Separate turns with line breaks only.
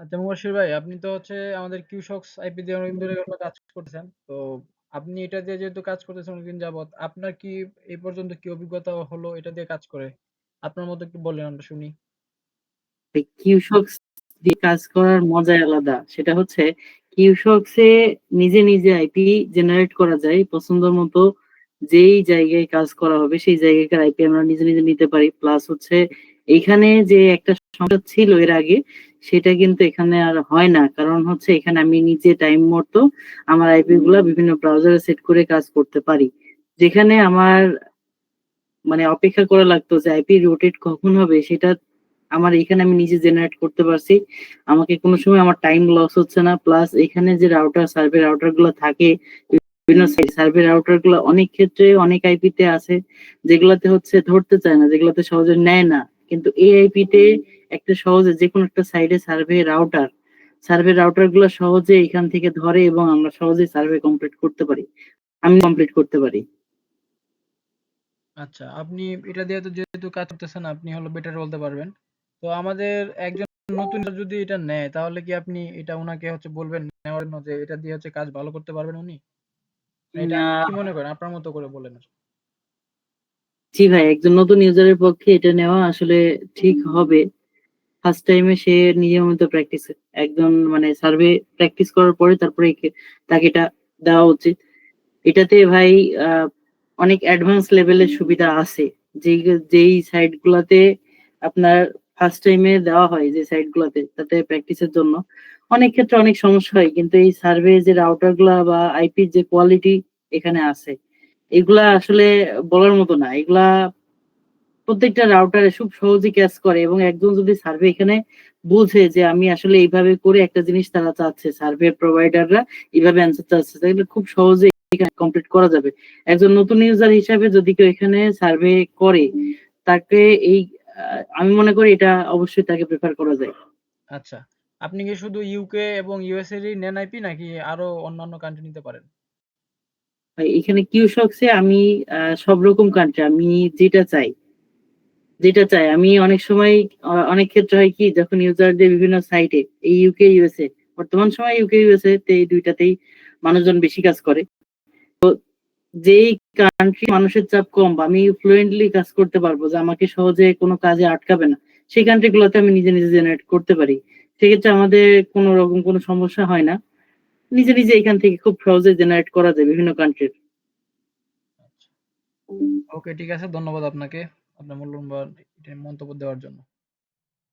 আচ্ছা মুবাশির ভাই আপনি তো হচ্ছে আমাদের QSOX আইপি দিয়ে অনেকদিন ধরে কাজ করতেছেন। তো আপনি এটা দিয়ে যেহেতু কাজ করতেছেন অনেকদিন যাবৎ, আপনার কি এই পর্যন্ত কি অভিজ্ঞতা হলো এটা দিয়ে কাজ করে? আপনার মতো একটু বলেন আমরা শুনি।
QSOX দিয়ে কাজ করার মজাই আলাদা। সেটা হচ্ছে এ নিজে, নিজে আইপি জেনারেট করা যায় পছন্দ মতো যেই জায়গায় কাজ করা হবে সেই জায়গাকার আইপি আমরা নিজে, নিজে নিতে পারি। প্লাস হচ্ছে এইখানে যে একটা সমস্যা ছিল এর আগে সেটা কিন্তু এখানে আর হয় না। কারণ হচ্ছে এখানে আমি নিজে টাইম মতো আমার আইপি গুলা বিভিন্ন ব্রাউজারে সেট করে কাজ করতে পারি। যেখানে আমার মানে অপেক্ষা করা লাগতো যে আইপি রোটেট কখন হবে সেটা আমার এখানে আমি নিজে জেনারেট করতে পারছি। আমাকে কোনো সময় আমার টাইম লস হচ্ছে না। প্লাস এখানে যে রাউটার সার্ভে রাউটারগুলো থাকে বিভিন্ন সার্ভে রাউটারগুলো অনেক ক্ষেত্রে অনেক আইপিতে আছে যেগুলাতে হচ্ছে ধরতে চায় না, যেগুলাতে সহজে নেয় না। কিন্তু এই আইপিতে একটা সহজে যেকোনো একটা সাইডে সার্ভে রাউটার, সার্ভে রাউটারগুলা সহজে এখান থেকে ধরে এবং আমরা সহজেই সার্ভে কমপ্লিট করতে পারি। আমি কমপ্লিট করতে পারি।
আচ্ছা, আপনি এটা দিয়ে তো যেহেতু কাজ করতেছেন আপনি হলো বেটার বলতে পারবেন। তো আমাদের একজন নতুন যদি এটা নেয় তাহলে কি আপনি এটা উনাকে হচ্ছে বলবেন নেওয়ার জন্য যে এটা দিয়ে হচ্ছে কাজ ভালো করতে পারবেন উনি? এটা। কি মনে করেন? আপনার মতো করে বলেন।
জি ভাই, একজন নতুন ইউজারের পক্ষে এটা নেওয়া আসলে ঠিক হবে। ফার্স্ট টাইম সে নিজের প্র্যাকটিস একজন মানে সার্ভে প্র্যাকটিস করার পরে তারপরে তাকে এটা দেওয়া উচিত। এটাতে ভাই অনেক অ্যাডভান্স লেভেলের সুবিধা আছে। যেই যেই সাইট গুলাতে আপনার ফার্স্ট টাইম দেওয়া হয় যে সাইট গুলাতে তাতে প্র্যাকটিসের জন্য অনেক ক্ষেত্রে অনেক সমস্যা হয়। কিন্তু এই সার্ভে যে রাউটারগুলা বা আইপির যে কোয়ালিটি এখানে আছে, এগুলা আসলে বলার মতো না। এগুলা প্রত্যেকটা রাউটারে খুব সহজেই ক্যাচ করে এবং একজন যদি সার্ভে এখানে বুঝে যে আমি আসলে এইভাবে করে একটা জিনিস তারা চাচ্ছে, সার্ভে প্রোভাইডাররা এভাবে অ্যান্সার চাচ্ছে তাহলে খুব সহজেই এখানে কমপ্লিট করা যাবে। একজন নতুন ইউজার হিসাবে যদি কেউ এখানে সার্ভে করে তাকে এই আমি মনে করি এটা অবশ্যই তাকে প্রেফার করা যায়।
আচ্ছা। আপনি কি শুধু ইউকে এবং ইউএস এরই নেন আইপি নাকি আরও অন্যান্য কান্ট্রি নিতে পারেন?
এখানে QSOX এ আমি সব রকম কান্ট্রি আমি যেটা চাই যেটা চাই আমি অনেক সময় অনেক ক্ষেত্রে হয় কি যখন ইউজারদের বিভিন্ন সাইটে এই ইউকে, ইউএসএ বর্তমান সময় ইউকে, ইউএসএ তে এই দুইটাতেই মানুষজন বেশি কাজ করে। তো যেই কান্ট্রি মানুষের চাপ কম বা আমি ফ্লুয়েন্টলি কাজ করতে পারব যে আমাকে সহজে কোনো কাজে আটকাবে না। সেই কান্ট্রি গুলাতে আমি নিজে, নিজে জেনারেট করতে পারি। সেক্ষেত্রে আমাদের কোন রকম কোন সমস্যা হয় না। নিজে, নিজে এখান থেকে খুব সহজে জেনারেট করা যায় বিভিন্ন কান্ট্রির।
ওকে ঠিক আছে। ধন্যবাদ আপনাকে। আপনার মূল্যবান মন্তব্য দেওয়ার জন্য।